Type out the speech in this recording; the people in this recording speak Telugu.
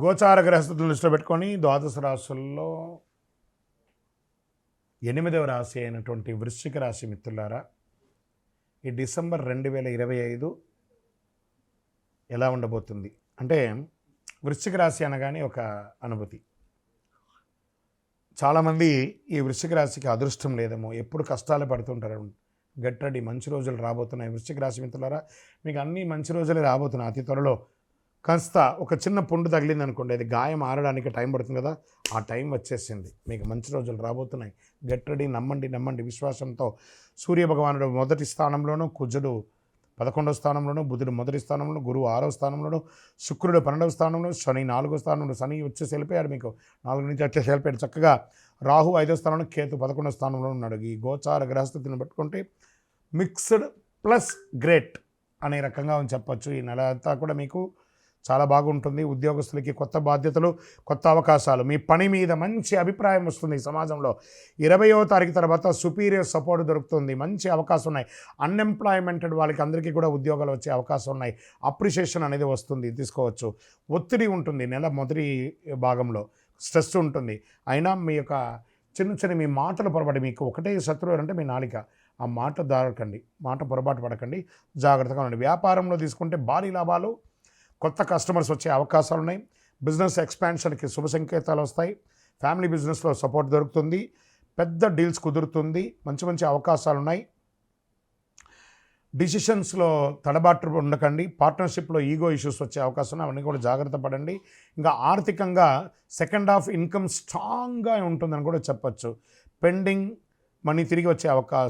గోచార గ్రహస్థితులను దృష్టిలో పెట్టుకొని ద్వాదశ రాశుల్లో ఎనిమిదవ రాశి అయినటువంటి వృశ్చిక రాశి మిత్రులారా ఈ డిసెంబర్ రెండు వేల ఇరవై ఐదు ఎలా ఉండబోతుంది? అంటే వృశ్చిక రాశి అనగానే ఒక అనుభూతి. చాలామంది ఈ వృశ్చిక రాశికి అదృష్టం లేదేమో ఎప్పుడు కష్టాలు పడుతుంటారు గట్టడి మంచి రోజులు రాబోతున్నాయి. వృశ్చిక రాశి మిత్రులారా మీకు అన్ని మంచి రోజులే రాబోతున్నాయి అతి త్వరలో. కాస్త ఒక చిన్న పుండు తగిలింది అనుకోండి అది గాయం ఆరడానికి టైం పడుతుంది కదా ఆ టైం వచ్చేసింది. మీకు మంచి రోజులు రాబోతున్నాయి. గట్టడి నమ్మండి నమ్మండి. విశ్వాసంతో సూర్య భగవానుడు మొదటి స్థానంలోనూ కుజుడు పదకొండవ స్థానంలోను బుధుడు మొదటి స్థానంలో గురువు ఆరవ స్థానంలోను శుక్రుడు పన్నెండవ స్థానంలో శని నాలుగో స్థానంలో శని వచ్చేసి వెళ్ళిపోయాడు మీకు. నాలుగు నుంచి వచ్చేసి వెళ్ళిపోయాడు చక్కగా రాహు ఐదో స్థానంలో కేతు పదకొండవ స్థానంలో ఉన్నాడు. ఈ గోచార గ్రహస్థితిని పెట్టుకుంటే మిక్స్డ్ ప్లస్ గ్రేట్ అనే రకంగా చెప్పచ్చు. ఈ నెల అంతా కూడా మీకు చాలా బాగుంటుంది. ఉద్యోగస్తులకి కొత్త బాధ్యతలు కొత్త అవకాశాలు. మీ పని మీద మంచి అభిప్రాయం వస్తుంది ఈ సమాజంలో. ఇరవయో తారీఖు తర్వాత సుపీరియర్ సపోర్ట్ దొరుకుతుంది. మంచి అవకాశం ఉన్నాయి. అన్ఎంప్లాయ్మెంటెడ్ వాళ్ళకి అందరికీ కూడా ఉద్యోగాలు వచ్చే అవకాశం ఉన్నాయి. అప్రిషియేషన్ అనేది వస్తుంది. తీసుకోవచ్చు. ఒత్తిడి ఉంటుంది నెల మొదటి భాగంలో. స్ట్రెస్ ఉంటుంది. అయినా మీ యొక్క చిన్న చిన్న మీ మాటలు పొరపాటు మీకు ఒకటే శత్రువు అంటే మీ నాలిక. ఆ మాట దారకండి. మాట పొరపాటు పడకండి. జాగ్రత్తగా ఉండండి. వ్యాపారంలో తీసుకుంటే భారీ లాభాలు కొత్త కస్టమర్స్ వచ్చే అవకాశాలు ఉన్నాయి బిజినెస్ ఎక్స్పాన్షన్కి శుభ సంకేతాలు వస్తాయి. ఫ్యామిలీ బిజినెస్లో సపోర్ట్ దొరుకుతుంది. పెద్ద డీల్స్ కుదురుతుంది. మంచి మంచి అవకాశాలు ఉన్నాయి డిసిషన్స్లో తడబాటు ఉండకండి. పార్ట్నర్షిప్లో ఈగో ఇష్యూస్ వచ్చే అవకాశం ఉన్నాయి అవన్నీ కూడా జాగ్రత్త పడండి. ఇంకా ఆర్థికంగా సెకండ్ హాఫ్ ఇన్కమ్ స్ట్రాంగ్గా ఉంటుందని కూడా చెప్పచ్చు. పెండింగ్ మనీ తిరిగి వచ్చే అవకాశం